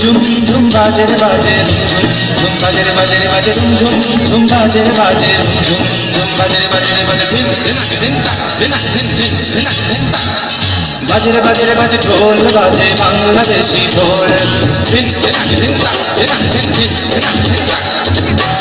ঝুম ঝুম বাজে রে বাজে। ঝুম বাজে রে বাজে রে বাজে ঝুম ঝুম ঝুম বাজে রে বাজে। ঝুম ঝুম বাজে রে বাজে রে বাজে দিন দিন দিন দিন দিন দিন দিন বাজে বাজে বাজে, ঢোল বাজে, বাংলাদেশি ঢোল। ধিন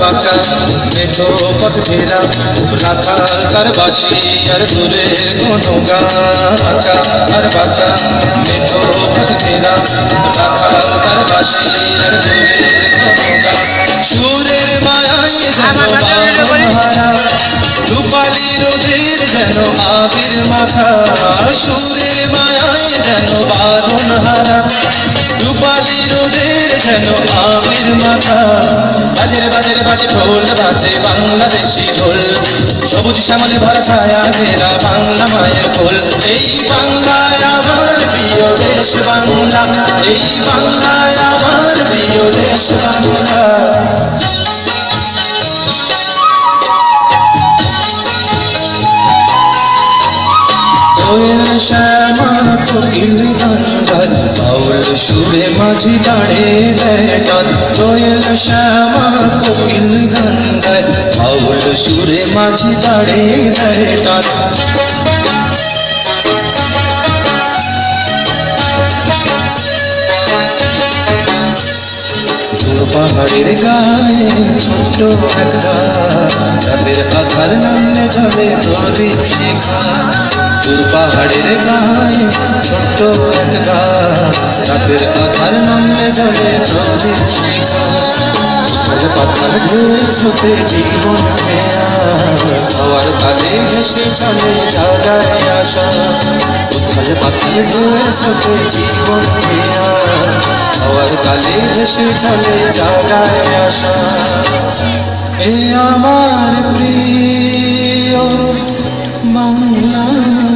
বাঁকা মেঠো পথ ঘেরা রাখাল তার বাসি আর দূরের কোনো গান আঁকা আর বাঁকা মেঠো পথ ঘেরা রাখাল তার বাসি আর দূরের কোনো গান। সুরের মায়ায় যেন বাহারা রূপালি রোদের যেন আবির মাথা সুরের মায়ায় যেন বারণ হারা রূপালি রোদের যেন আবির মাথা। বাজে বাজে বাজে ঢোল, বাজে বাংলাদেশি ঢোল। সবুজ শ্যামলে ভরা ছায়া ঘেরা বাংলা মায়ের কোল। এই বাংলায় আমার প্রিয় দেশ বাংলা। এই বাংলায় আমার প্রিয় দেশ বাংলা। শ্যামা কোকিল গঙ্গার বাউল সুরে মাঝি দাঁড়ে দেটান কোয়েল শ্যামা কোকিল গঙ্গার বাউল সুরে মাঝি দাঁড়ে দূর পাহাড়ের গায়ে ছোট্ট এক রাতের আধার নামলে জলে প্রদীপ শিখা দূর পাহাড়ের গায়ে ছোট্ট এক ঘাট রাতের আধার নামলে জলে প্রদীপ শিখা পাথর ঢেউ স্রোতে জীবন খেয়া হওয়ার তালে ভেসে চলে জাগায় আশা। উথল পাথর ঢেউ স্রোতে জীবন খেয়া হওয়ার তালে ভেসে চলে জাগায় আশা। এ আমার প্রিয়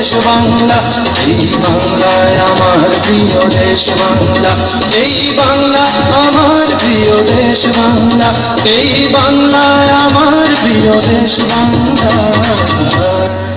দেশ বাংলা, এই বাংলায় আমার প্রিয় দেশ বাংলা। এই বাংলা আমার প্রিয় দেশ বাংলা। এই বাংলায় আমার প্রিয় দেশ বাংলা।